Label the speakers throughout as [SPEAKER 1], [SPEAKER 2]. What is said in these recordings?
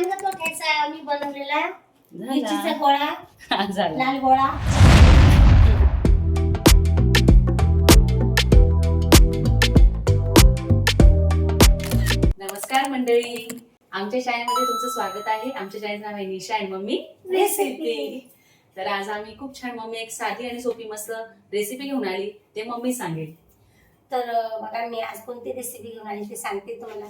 [SPEAKER 1] आण ग तो ठेचा मी बनवलेला मिरचीचा
[SPEAKER 2] झाला.
[SPEAKER 1] गोळा
[SPEAKER 2] हा, झाला.
[SPEAKER 1] लाल गोळा.
[SPEAKER 2] नमस्कार मंडळी. आमच्या शाळेमध्ये तुमचं स्वागत आहे. आमच्या शाळेचं नाव आहे निशा आणि मम्मी
[SPEAKER 1] रेसिपी
[SPEAKER 2] तर आज आम्ही खूप छान मम्मी एक साधी आणि सोपी मस्त रेसिपी घेऊन आली. ते मम्मी सांगेल.
[SPEAKER 1] तर अं, बघा मी आज कोणती रेसिपी घेऊन आली ते सांगते तुम्हाला.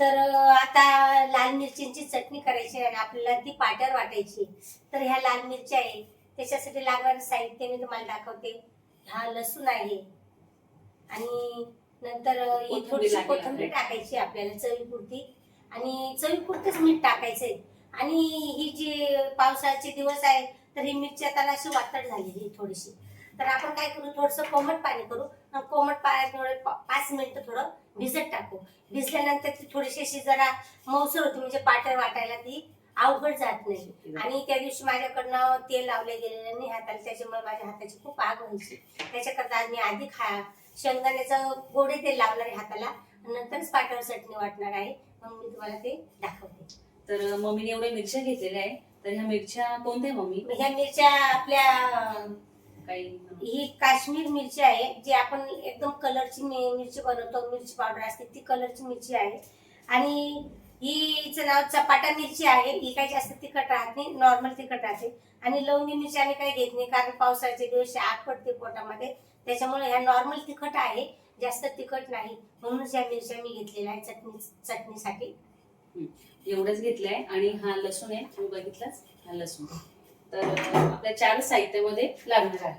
[SPEAKER 1] तर आता लाल मिरचींची चटणी करायची आहे आणि आपल्याला ती पाट्यावर वाटायची. तर ह्या लाल मिरच्या आहे. त्याच्यासाठी लागणारं साहित्य मी तुम्हाला दाखवते. हा लसूण आहे. आणि नंतर ही थोडीशी कोथिंबीर टाकायची आपल्याला चवीपुरती. आणि चवीपुरतंच मीठ टाकायचंय. आणि ही जी पावसाळ्याचे दिवस आहे तर ही मिरची आता अशी वातड झालेली थोडीशी. तर आपण काय करू थोडंसं कोमट पाणी करू. कोमट पाण्यामुळे पाच मिनिटं थोडं भिजत टाकू. भिजल्यानंतर ती थोडीशी अशी जरा मऊसर होती म्हणजे पाट्या वाटायला ती अवघड जात नाही. आणि त्या दिवशी माझ्याकडनं तेल लावले गेलेलं नाही हाताला त्याच्यामुळे माझ्या हाताची खूप आग व्हायची. त्याच्याकरता आज मी आधी खा शेंगदाण्याचं गोडे तेल लावणार आहे हाताला. नंतरच पाट्यावर चटणी वाटणार आहे. मग मी तुम्हाला ते दाखवते.
[SPEAKER 2] तर मम्मीने एवढ्या मिरच्या घेतलेल्या आहे. तर ह्या मिरच्या कोणत्या मम्मी?
[SPEAKER 1] ह्या मिरच्या आपल्या ही काश्मीर मिरची आहे जी आपण एकदम कलरची मिरची बनवतो मिरची पावडर असते ती कलरची मिरची आहे. आणि हिचं नाव चपाटा मिरची आहे ही काही जास्त तिखट राहत नाही नॉर्मल तिखट राहते. आणि लवंगी मिरची आम्ही काही घेत नाही कारण पावसाळ्याच्या दिवशी आग पडते पोटामध्ये. त्याच्यामुळे ह्या नॉर्मल तिखट आहे जास्त तिखट नाही. म्हणूनच ह्या मिरच्या मी घेतलेल्या आहे चटणी चटणीसाठी.
[SPEAKER 2] एवढंच घेतलंय. आणि हा लसूण आहे तुम्ही बघितलाच हा लसूण. तर आपल्या चार साहित्यामध्ये लागणार आहे.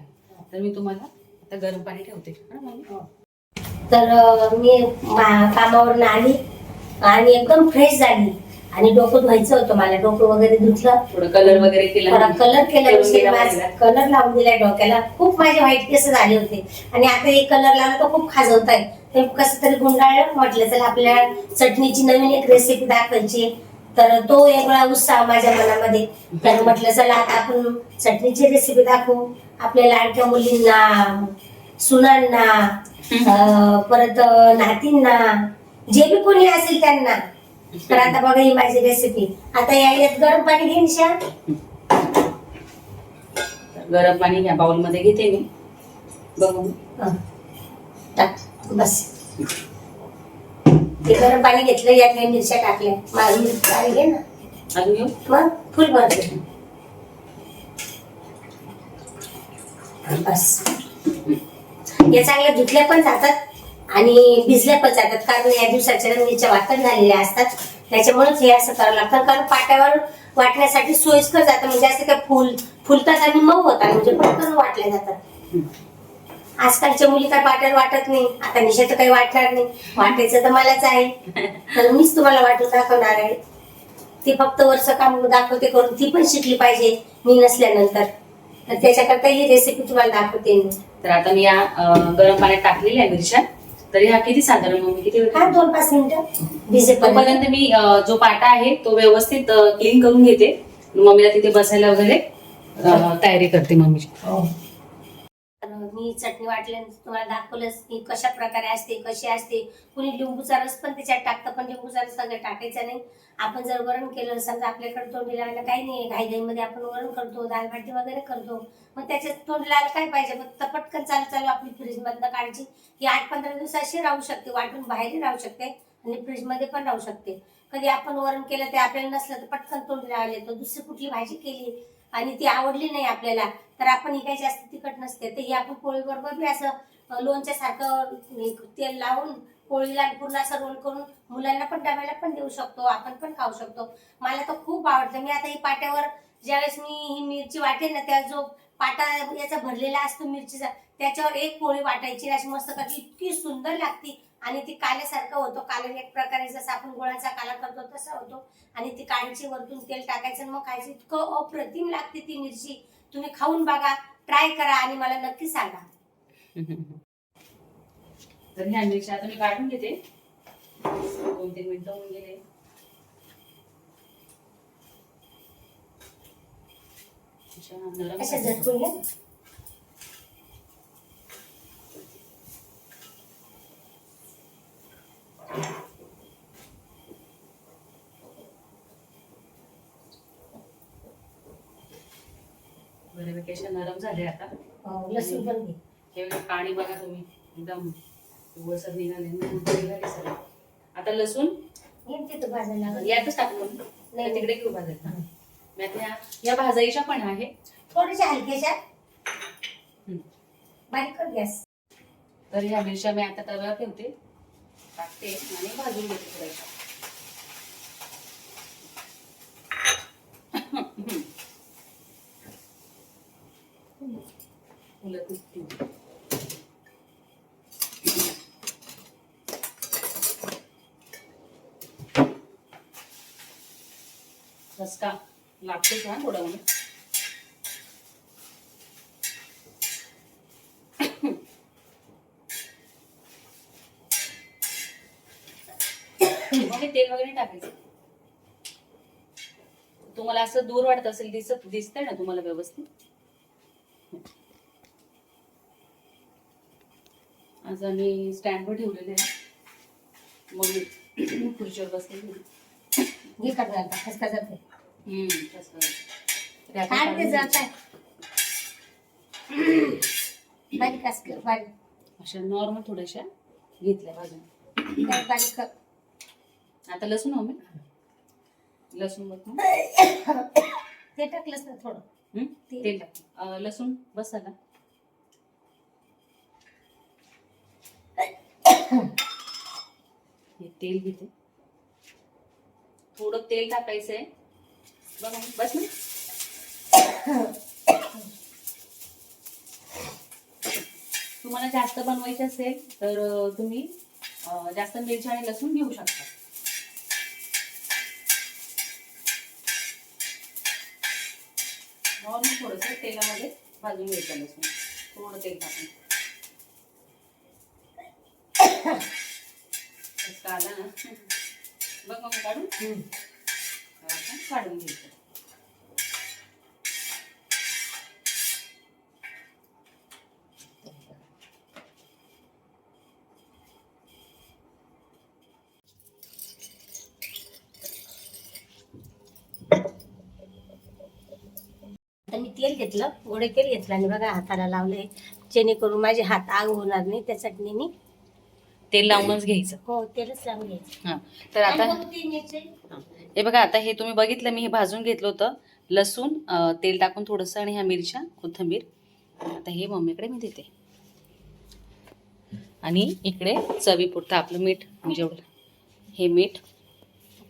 [SPEAKER 2] तर मी तुम्हाला आता गरम पाणी ठेवते. हा?
[SPEAKER 1] तर मी कामावरून आली आणि एकदम फ्रेश झाली. आणि डोकं धुवायचं होतं मला. डोकं वगैरे धुतलं.
[SPEAKER 2] थोडं कलर वगैरे केला.
[SPEAKER 1] कलर केला. कलर लावून दिलाय डोक्याला. खूप माझे वाईट केस झाले होते. आणि आता एक कलर लावला तर खूप खाजवत आहे ते कसं तरी गुंडाळलं म्हटलं चला आपल्या चटणीची नवीन एक रेसिपी दाखवायची तर तो वेगळा उत्साह माझ्या मनामध्ये. तर म्हटलं चला आता आपण चटणीची रेसिपी दाखवू. आपल्या लाडक्या मुलींना सुनांना परत नातींना जे बी कोणी असेल त्यांना. तर आता बघा ही माझी रेसिपी आता याच्यात गरम पाणी घेईन शा
[SPEAKER 2] गरम पाणी ह्या बाउलमध्ये घेते मी. बघू.
[SPEAKER 1] टाक. बस. ते गरम पाणी घेतलं यात ह्या मिरच्या टाकल्या. माझी मिरची घे ना.
[SPEAKER 2] अजून घेऊ?
[SPEAKER 1] मग फुल भरते बस. या चांगल्या धुतल्या पण जातात आणि भिजल्या पण जातात. कारण या दिवसाच्या मिरच्या वाटण झालेल्या असतात. त्याच्यामुळेच हे असं करावं लागतं. कारण पाट्यावर वाटण्यासाठी सोयीस्कर जातं. म्हणजे असं काय फुल फुलतात आणि मऊ होतात. म्हणजे पटकन वाटल्या जातात. आजकालच्या मुली काय पाट्यावर वाटत नाही. आता निशाचं काही वाटणार नाही. वाटायचं तर मलाच आहे. तर मीच तुम्हाला वाटून दाखवणार आहे. ती फक्त वरचं काम दाखवते करून ती पण शिकली पाहिजे मी नसल्यानंतर. तर त्याच्याकरता ही रेसिपी तुम्हाला दाखवते मी.
[SPEAKER 2] तर आता मी या अं, गरम पाण्यात टाकलेल्या आहे मिरच्या. तर ह्या किती साधारण मम्मी किती वेळ
[SPEAKER 1] हा दोन पाच मिनिटं. भिजेपर्यंत
[SPEAKER 2] तोपर्यंत मी अं, जो पाटा आहे तो व्यवस्थित क्लीन करून घेते. मम्मीला तिथे बसायला वगैरे अं, तयारी करते मम्मीची.
[SPEAKER 1] तर मी चटणी वाटल्यानंतर तुम्हाला दाखवलंच की कशा प्रकारे असते कशी असते. कुणी लिंबूचा रस पण त्याच्यात टाकतं पण लिंबूचा रस सगळं टाकायचा नाही. आपण जर वरण केलं समजा आपल्याकडे तोंडी लावायला काही नाही. घाईघाईमध्ये आपण वरण करतो दाल भाटी वगैरे करतो. मग त्याच्यात तोंडी लावायला काय पाहिजे? फक्त पटकन चालू चालू आपली फ्रीज मधनं काढायची ही आठ पंधरा दिवस अशी राहू शकते वाटून बाहेरही राहू शकते आणि फ्रीजमध्ये पण राहू शकते. कधी आपण वरण केलं ते आपल्याला नसलं तर पटकन तोंडी लावायला येतो. दुसरी कुठली भाजी केली आणि ती आवडली नाही आपल्याला तर आपण ही काही जास्त तिखट नसते. तर ही आपण पोळी बरोबर बी असं लोणच्या सारखं तेल लावून पोळीला पूर्ण असं रोल करून मुलांना पण डब्याला पण देऊ शकतो आपण पण खाऊ शकतो. मला तर खूप आवडतं. मी आता ही पाट्यावर ज्यावेळेस मी ही मिरची वाटेल ना त्या जो पाटा याचा भरलेला असतो मिरचीचा त्याच्यावर एक पोळी वाटायची अशी मस्त करायची इतकी सुंदर लागती. आणि ती काल्यासारखं होतो. काला एक प्रकारे जसं आपण गोळाचा काला करतो तसा होतो. आणि ती काढीची वरतून तेल टाकायचं आणि मग खायचं. इतकं अप्रतिम लागते ती मिरची. तुम्ही खाऊन बघा. ट्राय करा आणि मला नक्की सांगा.
[SPEAKER 2] तर ह्या मिरच्या आता मी काढून घेते. दोन तीन मिनिटं होऊन गेले. अशा झाल्या.
[SPEAKER 1] झटकून घ्या.
[SPEAKER 2] बऱ्यापैकी नरम झाले आता.
[SPEAKER 1] हो, लसूण पण घे.
[SPEAKER 2] पाणी बघा तुम्ही. एकदम ओसर निघाले. सर आता लसूण? यातच टाकून तिकडे घेऊ भाजायला. या भाजाईच्या पण आहे.
[SPEAKER 1] थोड्याशा हलक्याशा बारीक गॅस
[SPEAKER 2] तर ह्या मिरच्या मी आता तव्यावर ठेवते. टाकते आणि भाजून घेते थोड्याशा उलट निघते. रस्का लागतोच हा थोडा म्हणून मग हे तेल वगैरे टाकायचं. तुम्हाला असं दूर वाटत असेल दिसत दिसतंय ना तुम्हाला व्यवस्थित? आज आम्ही स्टँडवर ठेवलेले आहे. मग खुर्चीवर
[SPEAKER 1] करणार खसका जाते
[SPEAKER 2] हम्म,
[SPEAKER 1] जात बारीक बारीक.
[SPEAKER 2] अशा नॉर्मल थोड्याशा घेतल्या बाजून.
[SPEAKER 1] बारीक
[SPEAKER 2] आता लसूण हो मी. लसूण बघ.
[SPEAKER 1] ते टाकलंस ना थोडं? तेल.
[SPEAKER 2] तेल टाक. अं, लसूण बस झाला हे तेल घेते. थोडं तेल टाकायचंय बघा बस ना. तुम्हाला जास्त बनवायचे असेल तर अं, तुम्ही अं, जास्त मिरची आणि लसूण घेऊ शकता. नॉर्मल थोडंसं तेलामध्ये भाजून घ्यायचं लसूण. थोडं तेल टाकून. आला ना. बघ मग काढून. काढून घ्यायचं
[SPEAKER 1] आता मी तेल घेतलं गोडे तेल घेतलं आणि बघा हाताला लावले. जेणेकरून माझे हात आग होणार नाही त्या चटणीने
[SPEAKER 2] तेल लावूनच घ्यायचं.
[SPEAKER 1] हो तेलच लावून घ्यायचं.
[SPEAKER 2] हा. तर आता
[SPEAKER 1] आणि मग ते मिरची
[SPEAKER 2] हे बघा आता हे तुम्ही बघितलं मी हे भाजून घेतलं होतं. लसूण अं, तेल टाकून थोडंसं आणि ह्या मिरच्या कोथिंबीर. आता हे मम्मीकडे मी देते. आणि इकडे चवीपुरतं आपलं मीठ जेवढं हे मीठ.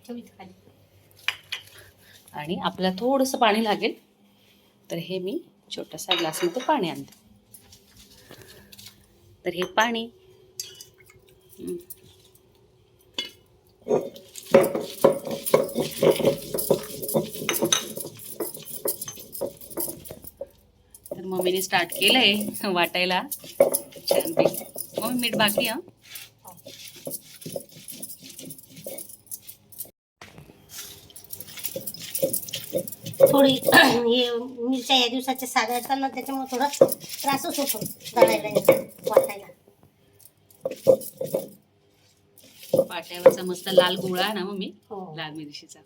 [SPEAKER 1] खाली.
[SPEAKER 2] आणि आपल्याला थोडंसं पाणी लागेल. तर हे मी छोटासा ग्लासमध्ये पाणी आणते. तर हे पाणी तर मम्मीने स्टार्ट केलंय वाटायला. छानपैकी मम्मी मीठ बाकी हा?
[SPEAKER 1] थोडी हे मिरच्या या दिवसाच्या साध्या असतात ना त्याच्यामुळे थोडा त्रासच होतो दळायला वाटायला.
[SPEAKER 2] पाट्यावरचा मस्त लाल गोळा ना मम्मी
[SPEAKER 1] हो.
[SPEAKER 2] लाल मिरचीचा.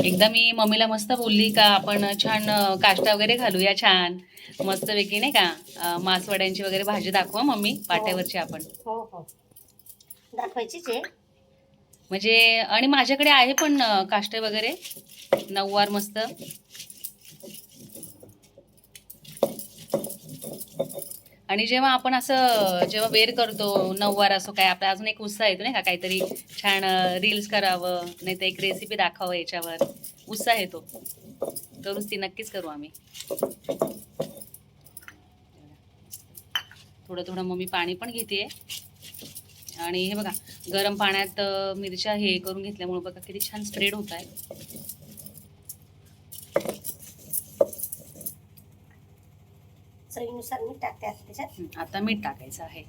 [SPEAKER 2] एकदा मी मम्मीला मस्त बोलली का आपण छान काष्टा वगैरे घालूया छान. मस्त पैकी नाही का मासवड्यांची वगैरे भाजी दाखवा मम्मी पाट्यावरची आपण.
[SPEAKER 1] हो हो. दाखवायचीच आहे.
[SPEAKER 2] म्हणजे आणि माझ्याकडे आहे पण काष्टे वगैरे. नऊवार मस्त. आणि जेव्हा आपण असं जेव्हा वेअर करतो नऊवार असो काय आपला अजून एक उत्साह येतो नाही का काहीतरी छान रील्स करावं नाही तर एक रेसिपी दाखवावं याच्यावर. उत्साह येतो. करूच ती नक्कीच करू आम्ही. थोडं थोडं मग मी पाणी पण घेते. आणि हे बघा गरम पाण्यात मिरच्या हे करून घेतल्यामुळे बघा किती छान स्प्रेड होत आहे.
[SPEAKER 1] चवीनुसार टाकते आता
[SPEAKER 2] मीठ टाकायचं आहे.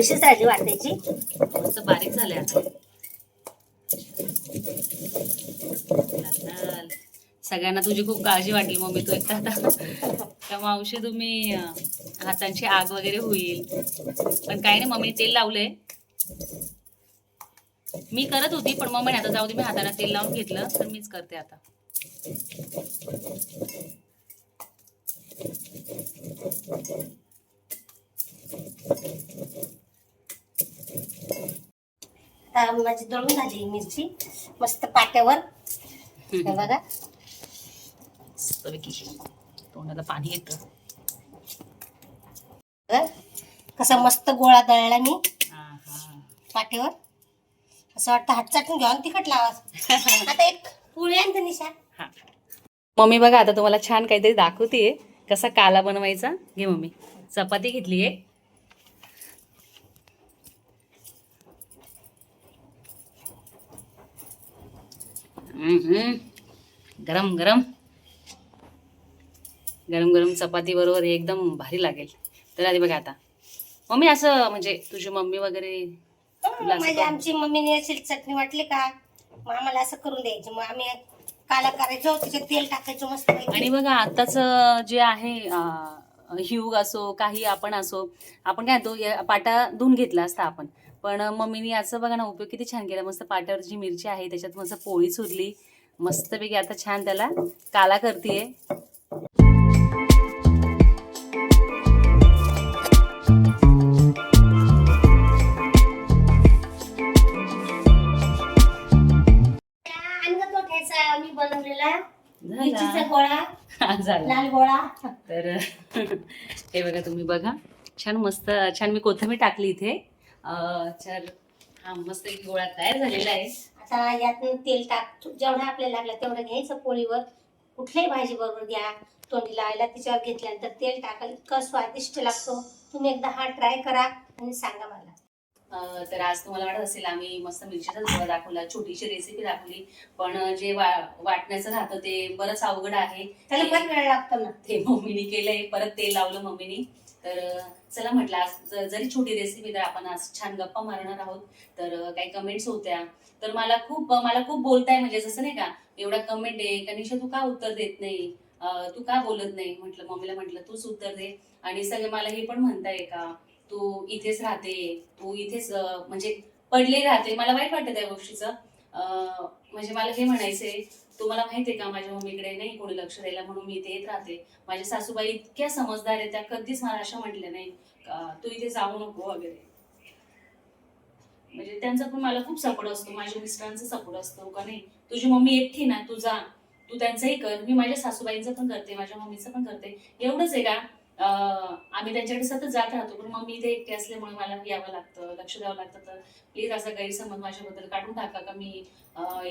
[SPEAKER 1] थोडीशी झाली वाटायची.
[SPEAKER 2] मस्त बारीक झालंय आता. सगळ्यांना तुझी खूप काळजी वाटली मम्मी. तू एकटा आता. त्या मावशी तुम्ही हातांची आग वगैरे होईल. पण काही नाही मम्मी तेल लावलंय. मी करत होती पण मम्मी आता जाऊ दे मी हाताला तेल लावून घेतलं तर मीच करते आता.
[SPEAKER 1] आता माझी दळून झाली मिरची. मस्त पाट्यावर. बघा.
[SPEAKER 2] तोंडाला पाणी येतं.
[SPEAKER 1] कसा मस्त गोळा दळला मी. पाट्यावर. असं वाटतं हात चाटून घ्या आणि तिखट लावा. आता एक पोळी आणते निशा.
[SPEAKER 2] हा. मम्मी बघा आता तुम्हाला छान काहीतरी दाखवते कसा काला बनवायचा. घे मम्मी. चपाती घेतली आहे गरम गरम. गरम गरम चपाती बरोबर हे एकदम भारी लागेल. तर आधी बघा आता. मम्मी असं म्हणजे तुझी मम्मी वगैरे तुला असं
[SPEAKER 1] माझी
[SPEAKER 2] का-
[SPEAKER 1] आमची मम्मीने अशी चटणी वाटली का? मग आम्हाला असं करून द्यायची. मग आम्ही काला करायचो त्याच्यात तेल टाकायचो मस्त
[SPEAKER 2] आणि बघा आताच जे आहे अं, ह्यूग असो काही आपण असो आपण काय तो पाटा धुवून घेतला असता आपण. पण मम्मीने याचं बघा ना उपयोग किती छान केला. मस्त पाट्यावर जी मिरची आहे त्याच्यात मस्त पोळी चुरली मस्तपैकी आता छान त्याला काला करतीये.
[SPEAKER 1] आणि मग तो ठेचा मी बनवलेला. मिरचीचा गोळा
[SPEAKER 2] झाला.
[SPEAKER 1] लाल गोळा.
[SPEAKER 2] तर हे बघा तुम्ही बघा. छान मस्त छान मी कोथिंबीर टाकली इथे. तर हा मस्त एक गोळा तयार झालेला आहे.
[SPEAKER 1] आता यात तेल टाक. जेवढं आपल्याला लागलं तेवढं घ्यायचं पोळीवर. कुठल्याही भाजी बरोबर घ्या तोंडी लावायला त्याच्यावर घेतल्यानंतर तेल टाका. इतकं स्वादिष्ट लागतो. तुम्ही एकदा हा ट्राय करा आणि सांगा मला.
[SPEAKER 2] तर आज तुम्हाला वाटत असेल आम्ही मस्त मिरचीचाच गोळा दाखवला छोटीशी रेसिपी दाखवली. पण जे वा- वाटण्याचं राहतं ते बरंच अवघड आहे.
[SPEAKER 1] त्याला पण वेळ लागतो ना.
[SPEAKER 2] ते मम्मीने केलंय. परत तेल लावलं मम्मीने. तर चला म्हटलं आज जरी छोटी रेसिपी तर आपण आज छान गप्पा मारणार आहोत. तर काही कमेंट्स होत्या. तर मला खूप मला खूप बोलताय म्हणजे जसं नाही का एवढा कमेंट आहे कनिषा तू का उत्तर देत नाही? तू का बोलत नाही? म्हटलं मम्मीला म्हटलं तूच उत्तर दे. आणि सगळे मला हे पण म्हणताय का तू इथेच राहते तू इथेच म्हणजे पडले राहते. मला वाईट वाटतं त्या गोष्टीचं. म्हणजे मला हे म्हणायचंय तुम्हाला माहितीये का माझ्या मम्मीकडे नाही कोणी लक्ष द्यायला म्हणून मी इथे येत राहते. माझ्या सासूबाई इतक्या समजदार आहेत त्या कधीच मला अशा म्हटल्या नाही तू इथे जाऊ नको वगैरे. म्हणजे त्यांचा पण मला खूप सपोर्ट असतो माझ्या मिस्टरांचा सपोर्ट असतो का नाही? तुझी मम्मी एकटी ना तू जा. तू त्यांचाही कर. मी माझ्या सासूबाईंचं पण करते माझ्या मम्मीचं पण करते. एवढंच आहे का? आम्ही त्यांच्याकडे सतत जात राहतो. पण मग मी इथे एकटे असल्यामुळे मला यावं लागतं लक्ष द्यावं लागतं. तर प्लीज असा गैरसमज माझ्याबद्दल काढून टाका का मी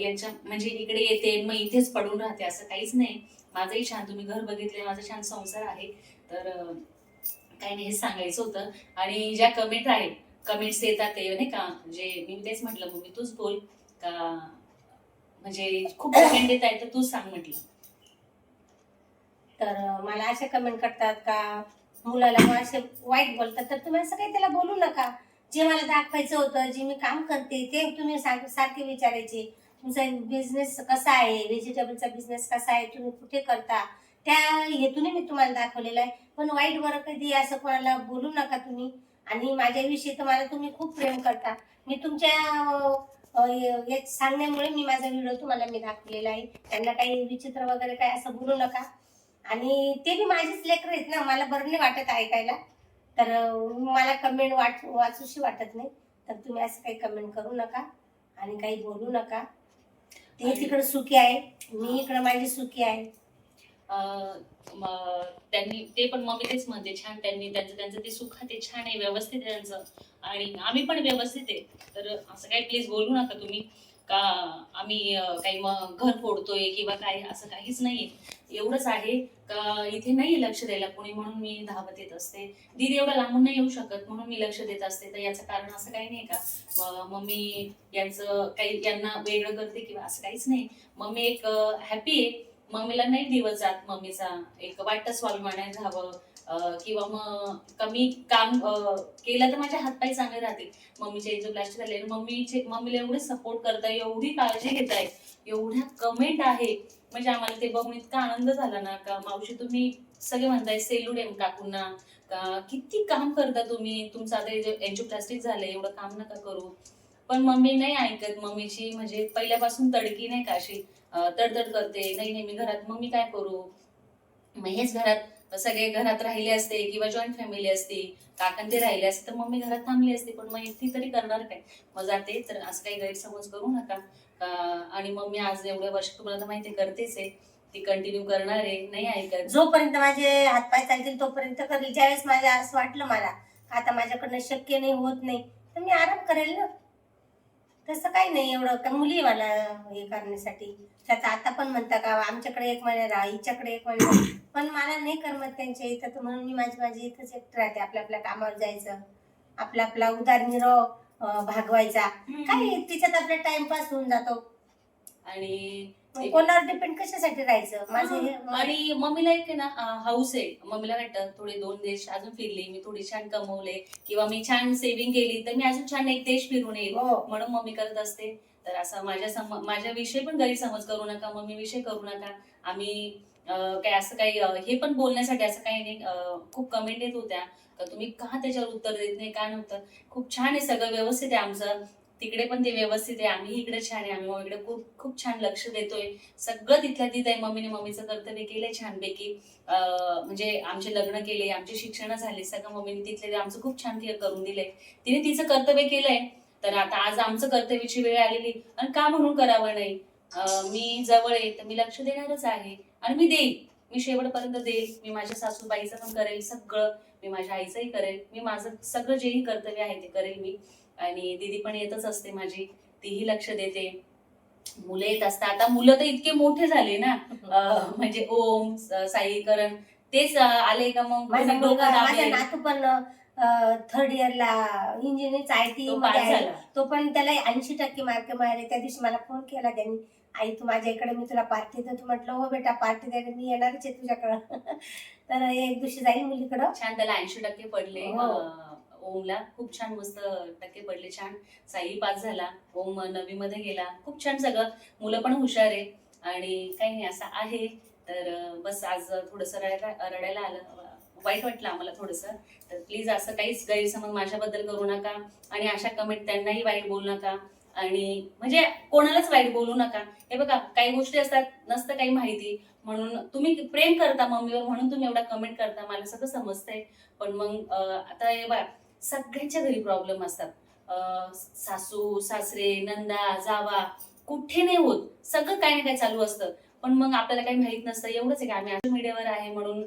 [SPEAKER 2] यांच्या म्हणजे इकडे येते मग इथेच पडून राहते असं काहीच नाही. माझंही छान तुम्ही घर बघितले माझा छान संसार आहे. तर काही नाही हेच सांगायचं होतं. आणि ज्या कमेंट आहेत कमेंट्स येतात ते नाही का? जे मी तेच म्हटलं मग मी तूच बोल. का म्हणजे खूप कमेंट येत आहे तर तूच सांग म्हटलं.
[SPEAKER 1] तर मला असे कमेंट करतात का मुलाला मग असे वाईट बोलतात. तर तुम्ही असं काही त्याला बोलू नका. जे मला दाखवायचं होतं जे मी काम करते ते तुम्ही सांग सारखे विचारायचे. तुमचा बिझनेस कसा आहे? व्हेजिटेबलचा बिझनेस कसा आहे? तुम्ही कुठे करता? त्या हेतूने मी तुम्हाला दाखवलेला आहे. पण वाईट बरं कधी असं कोणाला बोलू नका तुम्ही. आणि माझ्याविषयी तर मला तुम्ही खूप प्रेम करता. मी तुमच्या सांगण्यामुळे मी माझा व्हिडिओ तुम्हाला मी दाखवलेला आहे. त्यांना काही विचित्र वगैरे काय असं बोलू नका. आणि ते बी माझेच लेकर आहेत ना मला बरं नाही वाटत ऐकायला. तर मला कमेंट वाट वाचूशी वाटत नाही. तर तुम्ही असं काही कमेंट करू नका आणि काही बोलू नका. ते तिकडे सुखी आहे. मी इकडे माझी सुखी आहे.
[SPEAKER 2] त्यांनी ते पण मम्मी तेच म्हणते छान त्यांनी त्यांचं त्यांचं ते सुख ते छान आहे व्यवस्थित आहे त्यांचं. आणि आम्ही पण व्यवस्थित आहे. तर असं काही प्लीज बोलू नका तुम्ही. का आम्ही काही मग घर फोडतोय किंवा काय असं काहीच नाहीये. एवढंच आहे का इथे नाही लक्ष द्यायला कोणी म्हणून मी धावत येत असते. दीदी एवढं लांबून नाही येऊ शकत म्हणून मी लक्ष देत असते. तर याचं कारण असं काही नाही का? मम्मी यांचं काही यांना वेगळं करते किंवा असं काहीच नाही. मम्मी एक हॅपी आहे. मम्मीला नाही दिवस जात मम्मीचा. एक वाटतं स्वाभिमानाने राहावं किंवा मग कमी काम केलं तर माझे हातपाय चांगले राहतील. मम्मीचे एन्जिओप्लास्टी झाले मम्मीचे मम्मीला एवढे सपोर्ट करताय एवढी काळजी घेताय एवढ्या कमेंट आहे. म्हणजे आम्हाला ते बघून इतका आनंद झाला ना का? मावशी तुम्ही सगळे म्हणताय सेल्युडेम ना का किती काम करता तुम्ही? तुमचं आता एन्जिओप्लास्टिक झालंय एवढं काम नका करू. पण मम्मी नाही ऐकत. मम्मीची म्हणजे पहिल्यापासून तडकी नाही का अशी? तडतड करते. नाही नाही मी घरात मग मी काय करू? मग हेच घरात सगळे घरात राहिले असते किंवा जॉईंट फॅमिली असते काकण ते राहिले असते तर मम्मी घरात थांबली असते. पण मग एकटी तरी करणार काय? मग जाते. तर असं काही गैरसमज करू नका. आणि मम्मी आज एवढ्या वर्ष तुम्हाला तर माहिती आहे, करतेच आहे. ती कंटिन्यू करणार आहे. नाही ऐकत.
[SPEAKER 1] जोपर्यंत माझे हातपाय चालतील तोपर्यंत करेल ज्यावेळेस माझ्या असं वाटलं मला आता माझ्याकडनं शक्य नाही होत नाही तर मी आराम करेल ना. तसं काही नाही एवढं. का मुली हे करण्यासाठी. त्यात आता पण म्हणता का आमच्याकडे एक महिना राहा हिच्याकडे एक महिना. पण मला नाही करमत त्यांच्या इथं. तर म्हणून मी माझी माझी इथंच एकटं राहते. आपल्या आपल्या कामावर जायचं. आपला आपला उदारनिर्वाह भागवायचा. काय तिच्यात आपला टाइमपास होऊन जातो.
[SPEAKER 2] आणि
[SPEAKER 1] मग कोणावर डिपेंड कशासाठी राहायचं? माझं हे
[SPEAKER 2] आणि मम्मीला एक आहे ना हाऊस आहे. मम्मीला वाटतं थोडे दोन देश अजून फिरले मी थोडी छान कमवले किंवा मी छान सेव्हिंग केली तर मी अजून छान एक देश फिरून येईल
[SPEAKER 1] हो.
[SPEAKER 2] म्हणून मम्मी करत असते. तर असं माझ्या सम माझ्या विषयी पण गैरसमज करू नका मम्मी विषय करू नका. आम्ही अं, काय असं काही अं, हे पण बोलण्यासाठी असं काही नाही अं, खूप कमेंट येत होत्या. का तुम्ही का त्याच्यावर उत्तर देत नाही का नव्हतं? खूप छान आहे सगळं व्यवस्थित आहे आमचं. तिकडे पण ते व्यवस्थित आहे आम्ही इकडे छान आहे आम्ही हो इकडे खूप खूप छान लक्ष देतोय. सगळं तिथल्या तिथे मम्मीने मम्मीचं कर्तव्य केलंय छानपैकी. म्हणजे आमचे लग्न केले आमचे शिक्षण झाले सगळं मम्मीने तिथले आमचं खूप छान करून दिलंय. तिने तिचं कर्तव्य केलंय. तर आता आज आमचं कर्तव्याची वेळ आलेली. आणि का म्हणून करावं नाही? मी जवळ आहे तर मी लक्ष देणारच आहे. आणि मी देईल. मी शेवटपर्यंत देईल. मी माझ्या सासूबाईचं पण करेल सगळं. मी माझ्या आईचंही करेल. मी माझं सगळं जेही कर्तव्य आहे ते करेल मी. आणि दीदी पण येतच असते माझी. तीही लक्ष देते. मुलं येत असतात. आता मुलं तर इतके मोठे झाले ना. म्हणजे ओम साई करण तेच आले का मग.
[SPEAKER 1] नातू पण थर्ड इयरला इंजिनिअरिंग आय टी
[SPEAKER 2] तो
[SPEAKER 1] पण त्याला ऐंशी टक्के मार्क मिळाले. त्या दिवशी मला फोन केला त्यांनी. आई तू माझ्या इकडे मी तुला पार्टी देतो. म्हटलं हो बेटा पार्टी द्यायला मी येणारच आहे तुझ्याकडं. तर एक दिवशी जाईल मुलीकडं.
[SPEAKER 2] छान त्याला ऐंशी टक्के पडले.
[SPEAKER 1] हो.
[SPEAKER 2] ओमला खूप छान मस्त टक्के पडले छान साई पास झाला ओम नवीमध्ये गेला खूप छान सगळं. मुलं पण हुशार आहे आणि काही नाही असं आहे. तर बस आज थोडस रडायला रडायला आलं. वाईट वाटलं आम्हाला थोडस. तर प्लीज असं काहीच गैरसमज माझ्याबद्दल करू नका आणि अशा कमेंट त्यांनाही वाईट बोलू नका. आणि म्हणजे कोणालाच वाईट बोलू नका. हे बघा काही गोष्टी असतात नसतं काही माहिती. म्हणून तुम्ही प्रेम करता मम्मीवर म्हणून तुम्ही एवढा कमेंट करता मला सगळं समजतंय. पण मग आता हे बघा सगळ्यांच्या घरी प्रॉब्लेम असतात. सासू सासरे नंदा जावा कुठे नाही होत. सगळं काही ना काही चालू असतं. पण मग आपल्याला काही माहीत नसतं. एवढंच आहे की आम्ही सोशल मीडियावर आहे म्हणून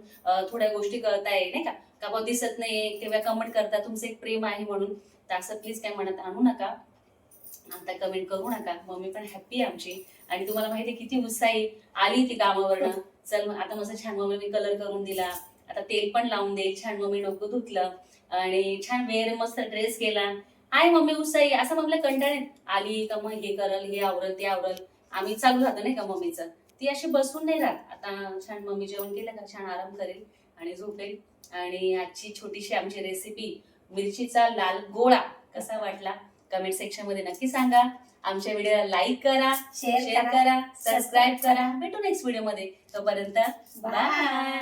[SPEAKER 2] थोड्या गोष्टी कळताय नाही का? का दिसत नाही किंवा कमेंट करता तुमचं एक प्रेम आहे म्हणून. तर असं प्लीज काय म्हणत आणू नका. आता कमेंट करू नका. मम्मी पण हॅप्पी आहे आमची. आणि तुम्हाला माहिती आहे किती उत्साही आली ती कामावरनं. चल मग आता मस्त छान मम्मीने कलर करून दिला. आता तेल पण लावून देईल. छान मम्मी डोकं धुतलं आणि छान वेअर मस्त ड्रेस केला. आहे मम्मी उत्साही असं मम्मीला कंटाळ. आली का मग हे करल हे आवरल ते आवरल. आम्ही चालू राहतो नाही का मम्मीचं. ती अशी बसून नाही राहत. आता छान मम्मी जेवण केलं का छान आराम करेल आणि झोपेल. आणि आजची छोटीशी आमची रेसिपी मिरचीचा लाल गोळा कसा वाटला? कमेंट सेक्शनमध्ये नक्की सांगा. आमच्या व्हिडिओला लाईक करा
[SPEAKER 1] शेअर करा
[SPEAKER 2] करा सबस्क्राईब करा. भेटू नेक्स्ट व्हिडिओमध्ये. तोपर्यंत बाय